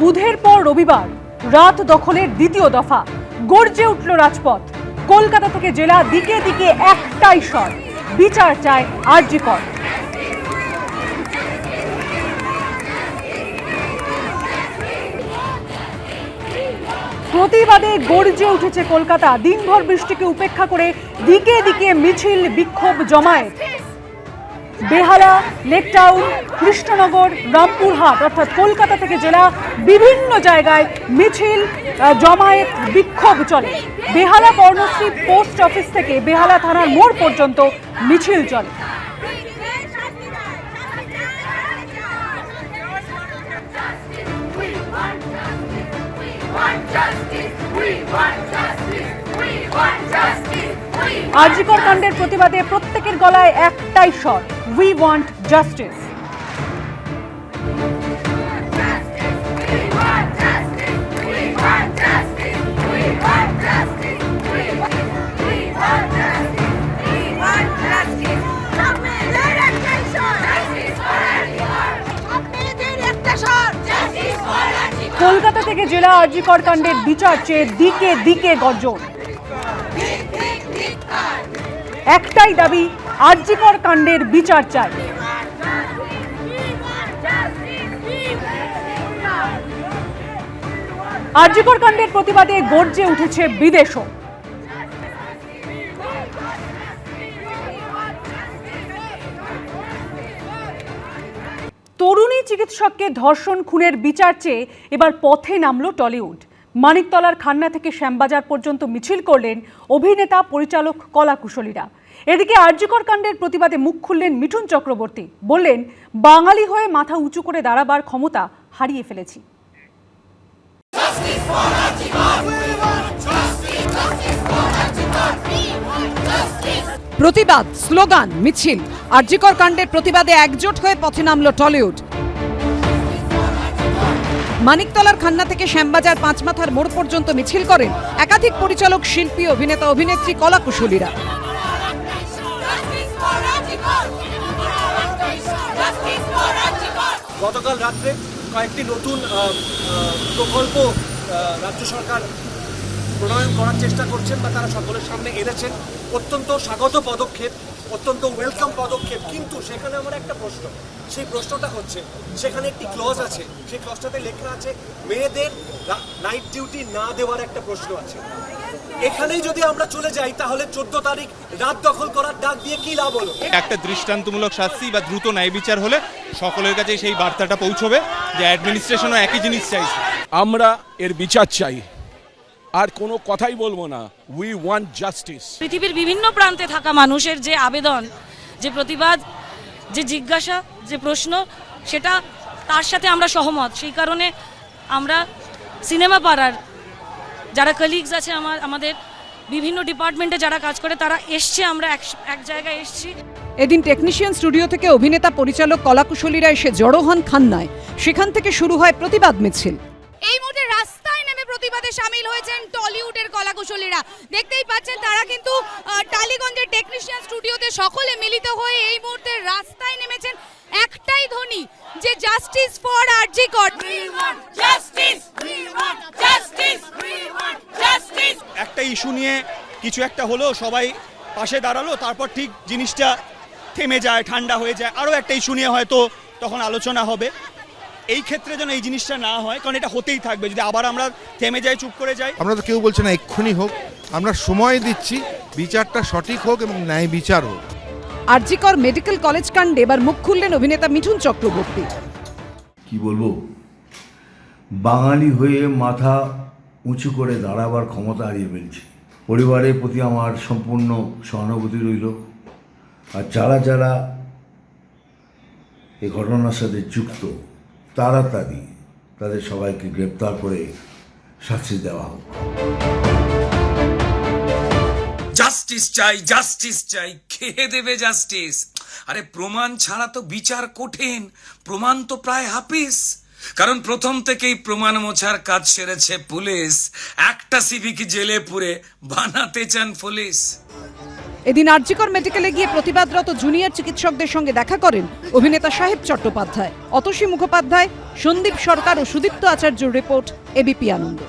বুধের পর রবিবার, রাত দখলের দ্বিতীয় দফা, গর্জে উঠল রাজপথ। কলকাতা থেকে জেলা দিকে দিকে একটাই স্বর, বিচার চায় আরজিকর প্রতিবাদে গর্জে উঠেছে কলকাতা। দিনভর বৃষ্টিকে উপেক্ষা করে দিকে দিকে মিছিল, বিক্ষোভ জমায়েত। বেহালা লেকটাউন কৃষ্ণনগর রামপুরহাট অর্থাৎ কলকাতা থেকে জেলা বিভিন্ন জায়গায় মিছিল জমায়েত, বিক্ষোভ চলে। বেহালা কর্ণশ্রী পোস্ট অফিস থেকে বেহালা থানার মোড় পর্যন্ত মিছিল চলে। আরজিকর কাণ্ডের প্রতিবাদে প্রত্যেকের গলায় একটাই স্বর উই ওয়ান্ট জাস্টিস কলকাতা থেকে জেলা আরজিকর কাণ্ডের বিচার চেয়ে দিকে দিকে গর্জন। একটাই দাবি আর্যিকর কাণ্ডের বিচার চাই। আর্যিকর কাণ্ডের প্রতিবাদে গর্জে উঠেছে বিদেশও। তরুণী চিকিৎসককে ধর্ষণ খুনের বিচার চেয়ে এবার পথে নামল টলিউড। মানিকতলার খান্না থেকে শ্যামবাজার পর্যন্ত মিছিল করলেন অভিনেতা পরিচালক কলা কুশলীরা। এদিকে আর্যকর কাণ্ডের প্রতিবাদে মুখ খুললেন মিঠুন চক্রবর্তী। বললেন, বাঙালি হয়ে মাথা উঁচু করে দাঁড়াবার ক্ষমতা হারিয়ে ফেলেছি। প্রতিবাদ, স্লোগান, মিছিল। আর্যিকর কাণ্ডের প্রতিবাদে একজোট হয়ে পথে নামল টলিউড। মানিকতলার খান্না থেকে শ্যামবাজার পাঁচমাথার মোড় পর্যন্ত মিছিল করেন একাধিক পরিচালক, শিল্পী, অভিনেতা, অভিনেত্রী কলা কুশলীরা গতকাল রাত্রে কয়েকটি নতুন প্রকল্প রাজ্য সরকার প্রণয়ন করার চেষ্টা করছেন বা তারা সকলের সামনে এনেছেন। অত্যন্ত স্বাগত পদক্ষেপ। অত্যন্ত ওয়েলকাম পদক্ষেপ। কিন্তু সেখানে আমার একটা প্রশ্ন। সেই প্রশ্নটা হচ্ছে সেখানে একটি ক্লজ আছে। সেই ক্লজটাতে লেখা আছে মেয়েদের নাইট ডিউটি না দেওয়ার একটা প্রশ্ন আছে। এখানেই যদি আমরা চলে যাই তাহলে চোদ্দ তারিখ রাত দখল করার ডাক দিয়ে কি লাভ হলো? একটা দৃষ্টান্তমূলক শাস্তি বা দ্রুত ন্যায় বিচার হলে সকলের কাছে সেই বার্তাটা পৌঁছবে যে অ্যাডমিনিস্ট্রেশনও একই জিনিস চাইছে। আমরা এর বিচার চাই। আর কোনো কথাই বলব না। উই ওয়ান্ট জাস্টিস পৃথিবীর বিভিন্ন প্রান্তে থাকা মানুষের যে আবেদন যে প্রতিবাদ যে জিজ্ঞাসা যে প্রশ্ন সেটা তার সাথে আমরা সহমত। সেই কারণে আমরা সিনেমা পাড়ার যারা কলিগস আছে আমার আমাদের বিভিন্ন ডিপার্টমেন্টে যারা কাজ করে তারা এসছে আমরা এক এক জায়গায় এসছি। এদিন টেকনিশিয়ান স্টুডিও থেকে অভিনেতা পরিচালক কলাকুশলীরা এসে জড়ো হন খান্নায়। সেখান থেকে শুরু হয় প্রতিবাদ মিছিল। সামিল হয়েছেন টলিউডের কলাকুশলীরা। দেখতেই পাচ্ছেন তারা কিন্তু টালিগঞ্জের টেকনিশিয়ান স্টুডিওতে সকলে মিলিত হয়ে এই মুহূর্তে রাস্তায় নেমেছেন একটাই ধ্বনি যে জাস্টিস ফর আরজি কর একটা ইস্যু নিয়ে কিছু একটা হলো সবাই পাশে দাঁড়াল তারপর ঠিক জিনিসটা থেমে যায় ঠান্ডা হয়ে যায়। আরও একটা ইস্যু নিয়ে হয়তো তখন আলোচনা হবে। এই ক্ষেত্রে যেন এই জিনিসটা না হয় কারণ এটা হতেই থাকবে। যদি আবার আমরা থেমে যাই চুপ করে যাই। আমরা তো কেউ বলছে না এক্ষুনি হোক। আমরা সময় দিচ্ছি বিচারটা সঠিক হোক এবং ন্যায় বিচার হোক। আরজিকর মেডিকেল কলেজ কাণ্ডে এবার মুখ খুললেন অভিনেতা মিঠুন চক্রবর্তী। কি বলব? বাঙালি হয়ে মাথা উঁচু করে দাঁড়াবার ক্ষমতা হারিয়ে ফেলছি। পরিবারের প্রতি আমার সম্পূর্ণ সহানুভূতি রইল। আর যারা যারা এই ঘটনার সাথে যুক্ত তাড়াতাড়ি তাদের সবাইকে গ্রেপ্তার করে শাস্তি দেওয়া হোক। জাস্টিস চাই জাস্টিস চাই কে দেবে জাস্টিস। আরে প্রমাণ ছাড়া তো বিচার কঠিন, প্রমাণ তো প্রায় হাফিস। কারণ প্রথম থেকেই প্রমাণ মোছার কাজ সেরেছে পুলিশ। একটা সিভিক জেলে পুরে বানাতে চান পুলিশ। এদিন আরজিকর মেডিকেলে গিয়ে প্রতিবাদরত জুনিয়র চিকিৎসকদের সঙ্গে দেখা করেন অভিনেতা সাহেব চট্টোপাধ্যায়। অতসী মুখোপাধ্যায়, সন্দীপ সরকার ও সুদীপ্ত আচার্যর রিপোর্ট এবিপি আনন্দ।